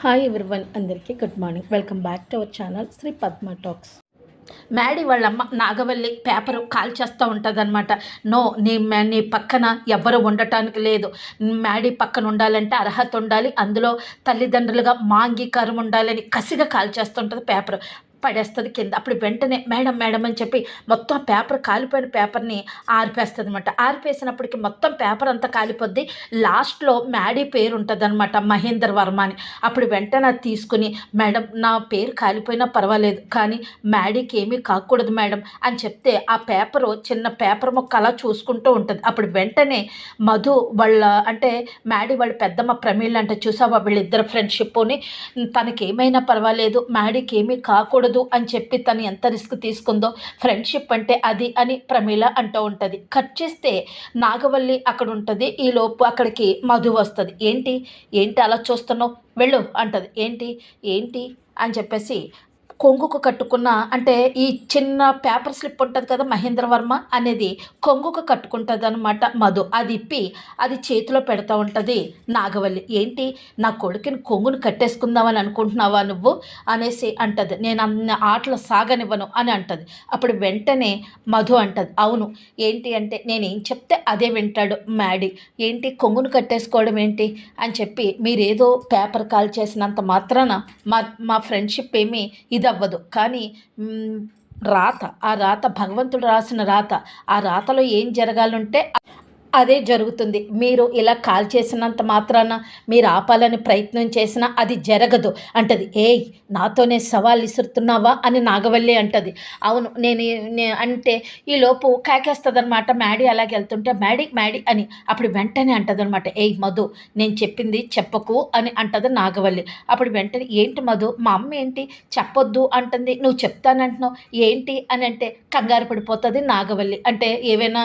Hi everyone అందరికీ good morning welcome back to our channel Shri Padma talks Maddy వాళ్ళమ్మ నాగవల్లి paper call చేస్తూ ఉంటుందన్నమాట. No నీ మ్యా- నీ పక్కన ఎవ్వరు ఉండటానికి లేదు. మ్యాడీ పక్కన ఉండాలంటే అర్హత ఉండాలి. అందులో తల్లిదండ్రులుగా మాంగీకారం ఉండాలని కసిగా కాల్ చేస్తుంటుంది పేపర్. పడేస్తుంది కింద. అప్పుడు వెంటనే మేడం మేడం అని చెప్పి మొత్తం పేపర్ కాలిపోయిన పేపర్ని ఆరిపేస్తుంది అనమాట ఆరిపేసినప్పటికి మొత్తం పేపర్ అంతా కాలిపోద్ది. లాస్ట్లో మ్యాడీ పేరు ఉంటుంది అనమాట మహేందర్ వర్మ అని. అప్పుడు వెంటనే అది తీసుకుని మేడం నా పేరు కాలిపోయినా పర్వాలేదు కానీ మ్యాడీకి ఏమీ కాకూడదు మేడం అని చెప్తే ఆ పేపరు చిన్న పేపర్ మొక్క అలా చూసుకుంటూ ఉంటుంది. అప్పుడు వెంటనే మధు వాళ్ళ అంటే మ్యాడీ వాళ్ళ పెద్దమ్మ ప్రమీళ అంటే చూసావా? వీళ్ళిద్దరు ఫ్రెండ్షిప్ని తనకి ఏమైనా పర్వాలేదు మ్యాడీకి ఏమీ కాకూడదు అని చెప్పి తను ఎంత రిస్క్ తీసుకుందో ఫ్రెండ్షిప్ అంటే అది అని ప్రమీల అంటూ ఉంటుంది. కట్ చేస్తే నాగవల్లి అక్కడ ఉంటుంది ఈ లోపు అక్కడికి మధు వస్తుంది. ఏంటి? ఏంటి అలా చూస్తున్నావు? వెళ్ళు అంటది. ఏంటి? ఏంటి? అని చెప్పేసి కొంగుకు కట్టుకున్న అంటే ఈ చిన్న పేపర్ స్లిప్ ఉంటుంది కదా మహేంద్ర వర్మ అనేది కొంగుకు కట్టుకుంటుంది అనమాట మధు. అది ఇప్పి అది చేతిలో పెడతా ఉంటుంది నాగవల్లి. ఏంటి? నా కొడుకుని కొంగును కట్టేసుకుందామని అనుకుంటున్నావా నువ్వు? అనేసి అంటది. నేను అన్న ఆటలు సాగనివ్వను అని అంటది. అప్పుడు వెంటనే మధు అంటది. అవును. ఏంటి అంటే నేను ఏం చెప్తే అదే వింటాడు మ్యాడీ. ఏంటి? కొంగును కట్టేసుకోవడం ఏంటి? అని చెప్పి మీరేదో పేపర్ కాల్ చేసినంత మాత్రాన మా మా ఫ్రెండ్షిప్ ఏమీ ఇది అవ్వదు. కానీ రాత ఆ రాత భగవంతుడు రాసిన రాత ఆ రాతలో ఏం జరగాలంటే అదే జరుగుతుంది. మీరు ఇలా కాల్ చేసినంత మాత్రాన మీరు ఆపాలని ప్రయత్నం చేసినా అది జరగదు. అంటది ఏయ్ నాతోనే సవాల్ ఇసురుతున్నావా అని నాగవల్లి అంటది. అవును నేను అంటే ఈ లోపు కాకేస్తుంది అనమాట మ్యాడీ అలాగే వెళ్తుంటే మ్యాడీ మ్యాడీ అని అప్పుడు వెంటనే అంటదనమాట ఏయ్ మధు నేను చెప్పింది చెప్పకు అని అంటది నాగవల్లి. అప్పుడు వెంటనే ఏంటి మధు మా అమ్మ ఏంటి? చెప్పొద్దు అంటుంది. నువ్వు చెప్తానంటున్నావు ఏంటి? అని అంటే కంగారు పడిపోతుంది నాగవల్లి. అంటే ఏవైనా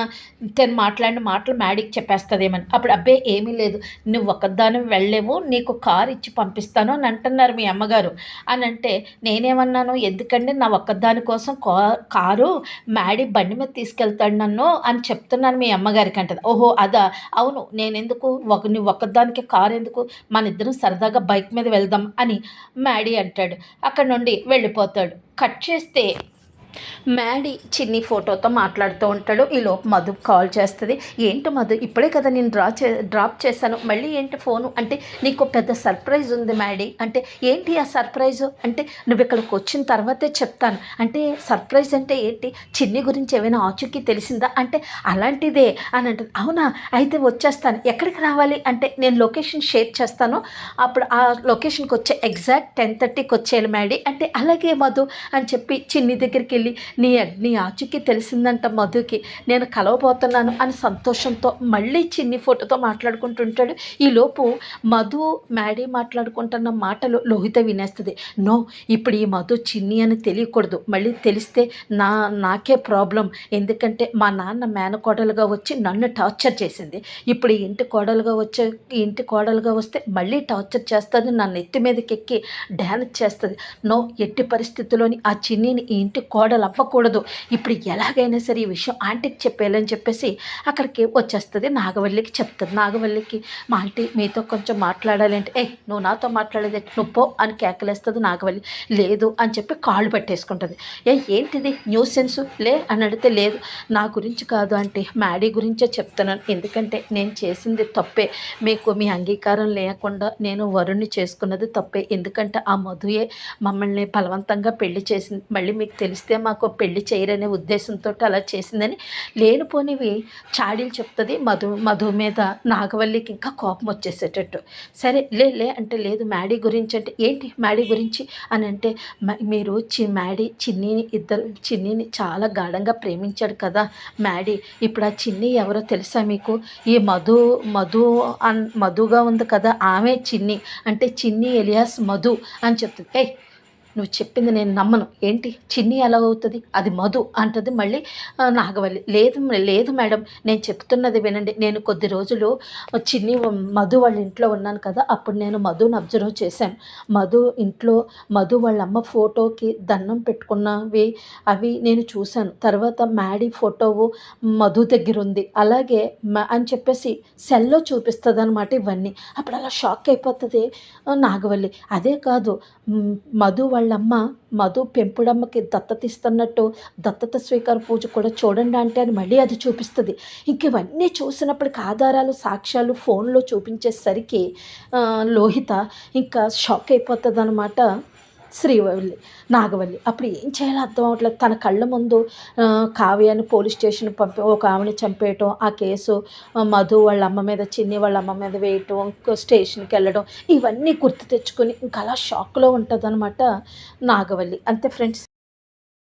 తను మాట్లాడిన మాటలు మ్యాడీకి చెప్పేస్తుందేమని అప్పుడు అబ్బే ఏమీ లేదు. నువ్వు ఒక్కదాని వెళ్ళలేవు. నీకు కారు ఇచ్చి పంపిస్తాను అని అంటున్నారు మీ అమ్మగారు. అని అంటే నేనేమన్నాను? ఎందుకంటే నా ఒక్కదాని కోసం కా- కారు మ్యాడీ బండి మీద తీసుకెళ్తాడు నన్ను అని చెప్తున్నాను మీ అమ్మగారికి అంటది. ఓహో అదా? అవును నేను ఎందుకు ఒక నువ్వు ఒక్కదానికి కారు ఎందుకు? మన ఇద్దరం సరదాగా బైక్ మీద వెళ్దాం అని మ్యాడీ అంటాడు. అక్కడ నుండి వెళ్ళిపోతాడు. కట్ చేస్తే మ్యాడీ చిన్ని ఫోటోతో మాట్లాడుతూ ఉంటాడు. ఈ మధు కాల్ చేస్తుంది. ఏంటి మధు ఇప్పుడే కదా నేను డ్రా చే డ్రాప్ చేశాను. మళ్ళీ ఏంటి ఫోను? అంటే నీకు పెద్ద సర్ప్రైజ్ ఉంది మ్యాడీ. అంటే ఏంటి ఆ సర్ప్రైజ్? అంటే నువ్వు ఇక్కడికి వచ్చిన తర్వాతే చెప్తాను. అంటే సర్ప్రైజ్ అంటే ఏంటి? చిన్ని గురించి ఏమైనా ఆచూకీ తెలిసిందా? అంటే అలాంటిదే అని అంటుంది. అవునా? అయితే వచ్చేస్తాను. ఎక్కడికి రావాలి? అంటే నేను లొకేషన్ షేర్ చేస్తాను. అప్పుడు ఆ లొకేషన్కి వచ్చే ఎగ్జాక్ట్ టెన్ థర్టీకి వచ్చేయాలి మ్యాడీ. అంటే అలాగే మధు అని చెప్పి చిన్ని దగ్గరికి వెళ్ళి నీ నీ ఆచూకీ తెలిసిందంట మధుకి. నేను కలవబోతున్నాను అని సంతోషంతో మళ్ళీ చిన్ని ఫోటోతో మాట్లాడుకుంటుంటాడు. ఈలోపు మధు మ్యాడీ మాట్లాడుకుంటున్న మాటలు లోహిత వినేస్తుంది. నో ఇప్పుడు ఈ మధు చిన్ని అని తెలియకూడదు. మళ్ళీ తెలిస్తే నా నాకే ప్రాబ్లం. ఎందుకంటే మా నాన్న మేనకోడలుగా వచ్చి నన్ను టార్చర్ చేసింది. ఇప్పుడు ఈ ఇంటి కోడలుగా వచ్చే ఇంటి కోడలుగా వస్తే మళ్ళీ టార్చర్ చేస్తుంది నా నెత్తి మీదకి ఎక్కి డ్యాన్స్ చేస్తుంది. నో ఎట్టి పరిస్థితుల్లోని ఆ చిన్నిని ఇంటి కోడ కోడలు అవ్వకూడదు. ఇప్పుడు ఎలాగైనా సరే ఈ విషయం ఆంటీకి చెప్పేయాలని చెప్పేసి అక్కడికి వచ్చేస్తుంది. నాగవల్లికి చెప్తుంది. నాగవల్లికి మా ఆంటీ మీతో కొంచెం మాట్లాడాలి అంటే ఏ నువ్వు నాతో మాట్లాడేది నువ్వు అని కేకలేస్తుంది నాగవల్లి. లేదు అని చెప్పి కాళ్ళు పెట్టేసుకుంటుంది. ఏ ఏంటిది? News sense? లే అని అడిగితే లేదు నా గురించి కాదు అంటే మ్యాడీ గురించే చెప్తున్నాను. ఎందుకంటే నేను చేసింది తప్పే. మీకు మీ అంగీకారం లేకుండా నేను వరుణ్ణి చేసుకున్నది తప్పే. ఎందుకంటే ఆ మధుయే మమ్మల్ని బలవంతంగా పెళ్ళి చేసింది. మళ్ళీ మీకు తెలిస్తే మాకు పెళ్ళి చేయరనే ఉద్దేశంతో అలా చేసిందని లేనిపోనివి చాడీలు చెప్తుంది మధు మధు మీద నాగవల్లికి ఇంకా కోపం వచ్చేసేటట్టు. సరే లే లే అంటే లేదు మ్యాడీ గురించి అంటే ఏంటి మ్యాడీ గురించి? అని అంటే "మ- మీరు చి మ్యాడీ చిన్నీని ఇద్దరు చిన్నీని చాలా గాఢంగా ప్రేమించాడు కదా మ్యాడీ. ఇప్పుడు ఆ చిన్ని ఎవరో తెలుసా మీకు? ఈ మధు మధు అన్ మధుగా ఉంది కదా ఆమె చిన్ని. అంటే చిన్ని ఎలియాస్ మధు అని చెప్తుంది. ఏ నువ్వు చెప్పింది నేను నమ్మను. ఏంటి? చిన్ని ఎలా అవుతుంది అది మధు అంటది మళ్ళీ నాగవల్లి. లేదు లేదు మేడం నేను చెప్తున్నది వినండి. నేను కొద్ది రోజులు చిన్ని మధు వాళ్ళ ఇంట్లో ఉన్నాను కదా అప్పుడు నేను మధుని అబ్జర్వ్ చేశాను. మధు ఇంట్లో మధు వాళ్ళ అమ్మ ఫోటోకి దండం పెట్టుకున్నవి అవి నేను చూశాను. తర్వాత మ్యాడీ ఫోటో మధు దగ్గర ఉంది. అలాగే మ- అని చెప్పేసి సెల్లో చూపిస్తుంది అనమాట ఇవన్నీ. అప్పుడు అలా షాక్ అయిపోతుంది నాగవల్లి. అదే కాదు మధు వాళ్ళ వాళ్ళమ్మ మధు పెంపుడమ్మకి దత్తత ఇస్తున్నట్టు దత్తత స్వీకార పూజ కూడా చూడండి అంటే అని మళ్ళీ అది చూపిస్తుంది. ఇంక ఇవన్నీ చూసినప్పటికి ఆధారాలు సాక్ష్యాలు ఫోన్లో చూపించేసరికి లోహిత ఇంకా షాక్ అయిపోతుంది అనమాట శ్రీవల్లి నాగవల్లి. అప్పుడు ఏం చేయాలో అర్థం అవ్వట్లేదు తన కళ్ళ ముందు కావ్యాన్ని పోలీస్ స్టేషన్ పంపి ఒక ఆమెను చంపేయటం ఆ కేసు మధు వాళ్ళ అమ్మ మీద చిన్ని వాళ్ళ అమ్మ మీద వేయటం ఇంకో స్టేషన్కి వెళ్ళడం ఇవన్నీ గుర్తు తెచ్చుకొని ఇంకా అలా షాక్లో ఉంటుంది అనమాట నాగవల్లి. అంతే ఫ్రెండ్స్.